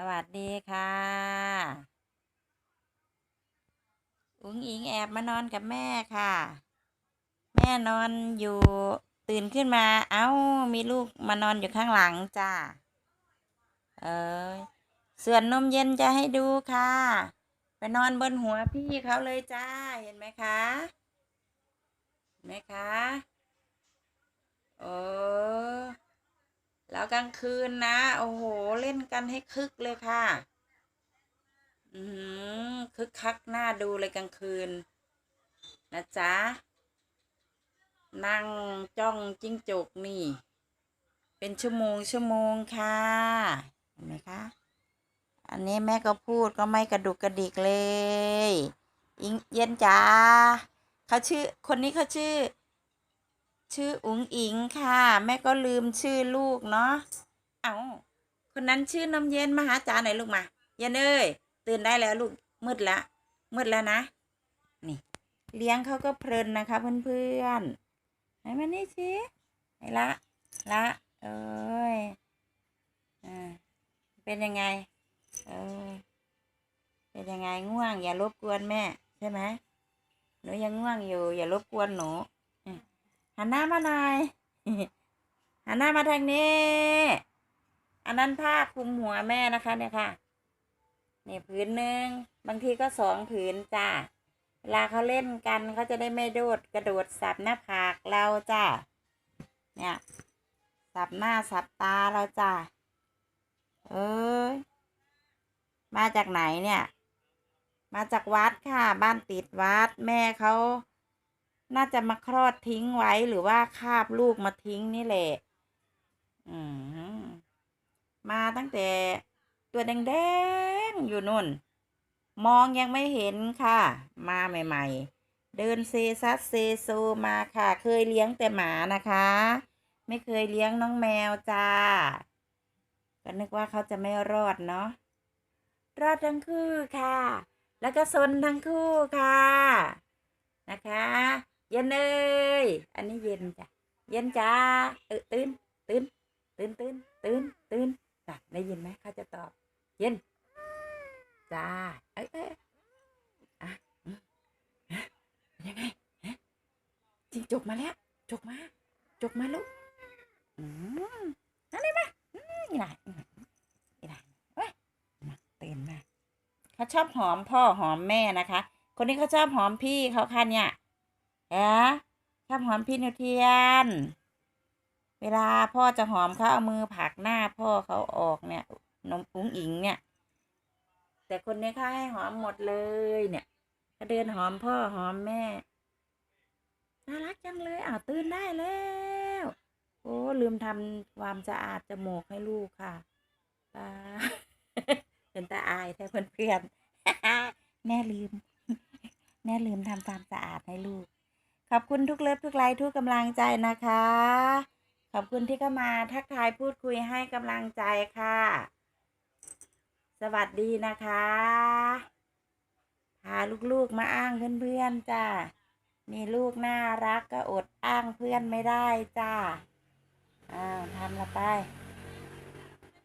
สวัสดีค่ะ อุ๋งอิงแอบมานอนกับแม่ค่ะ แม่นอนอยู่ตื่นขึ้นมา เอ้า มีลูกมานอนอยู่ข้างหลังจ้า เอ้ยส่วนนมเย็นจะให้ดูค่ะ ไปนอนบนหัวพี่เขาเลยจ้า เห็นไหมคะเห็นไหมคะ โอ้ แล้วกลางคืนนะ โอ้โห เล่นกันให้คึกเลยค่ะ อือหือคึกคักหน้าดูเลยกลางคืน นะจ๊ะ นั่งจ้องจิ้งจกนี่ เป็นชั่วโมงชั่วโมงค่ะ เห็นไหมคะ อันนี้แม่ก็พูดก็ไม่กระดุกกระดิกเลย อิงเย็นจ๋าเขาชื่อ คนนี้เขาชื่อ ชื่ออุ๋งอิงค่ะ แม่ก็ลืมชื่อลูกเนาะเอาคนนั้นชื่อน้ำเย็นมาหาจ๋าหน่อยลูกมาเย็นเอ้ยตื่นได้แล้วลูกมืดละมืดแล้วนะ นี่ เลี้ยงเขาก็เพลินนะคะ เพื่อนๆไหนมานี่สิไหนละละเอ้ยอ่าเป็นยังไงเออเป็นยังไงง่วง อย่ารบกวนแม่ ใช่ไหมหนูยังง่วงอยู่ อย่ารบกวนหนู หันหน้ามาหน่อยหันหน้ามาทางนี้ อันนั้นผ้าคลุมหัวแม่นะคะ เนี่ยค่ะนี่ผืนหนึ่งบางทีก็สองผืนจ้าเวลาเขาเล่นกันเขาจะได้ไม่โดดกระโดดสับหน้าผากเราจ้าเนี่ย สับหน้าสับตาเราจ้าเอ้ยมาจากไหนเนี่ย มาจากวัดค่ะ บ้านติดวัดแม่เขา น่าจะมาคลอดทิ้งไว้หรือว่าคาบลูกมาทิ้งนี่แหละอืมมาตั้งแต่ตัวแดงๆอยู่นู่น มองยังไม่เห็นค่ะ มาใหม่ ๆ เดินเซซัสเซโซมาค่ะ เคยเลี้ยงแต่หมานะคะ ไม่เคยเลี้ยงน้องแมวจ้า ก็นึกว่าเขาจะไม่รอดเนาะ รอดทั้งคู่ค่ะ แล้วก็ซนทั้งคู่ค่ะนะคะ เย็นเลยอันนี้เย็นจ้ะ เย็นจ้าเออตื่นตื่นตื่นตื่นตื่นตื่นจ้ะได้ยินไหมเขาจะตอบ เย็น จ้า เอ้ยเอ้ยอะอืมฮะเป็นยังไงจริงจกมาแล้ว จกมา จกมาลูกอืมนั่นเลยมาอืมนี่ไหนอืมนี่ไหนเว้ยมาตื่นมาเขาชอบหอมพ่อหอมแม่นะคะ คนนี้เขาชอบหอมพี่เขาค่ะเนี่ย เอ๊ะชอบหอมพี่นิวเทียน เวลาพ่อจะหอมเขาเอามือผักหน้าพ่อเขาออกเนี่ยนมปุ้งอิงเนี่ย แต่คนนี้เขาให้หอมหมดเลยเนี่ยก็เดินหอมพ่อหอมแม่น่ารักจังเลยอ้าวตื่นได้แล้วโอ้ลืมทำความสะอาดจมูกให้ลูกค่ะตาเป็นตาอายแท้เพื่อนๆแม่ลืม แม่ลืมทำความสะอาดให้ลูก ขอบคุณทุกเลิฟทุกไลค์ทุกกำลังใจนะคะ ขอบคุณที่เข้ามาทักทายพูดคุยให้กำลังใจค่ะ สวัสดีนะคะ พาลูกๆมาอ้างเพื่อนๆจ้ามีลูกน่ารักก็อดอ้างเพื่อนไม่ได้จ้าอ้าวทำละไป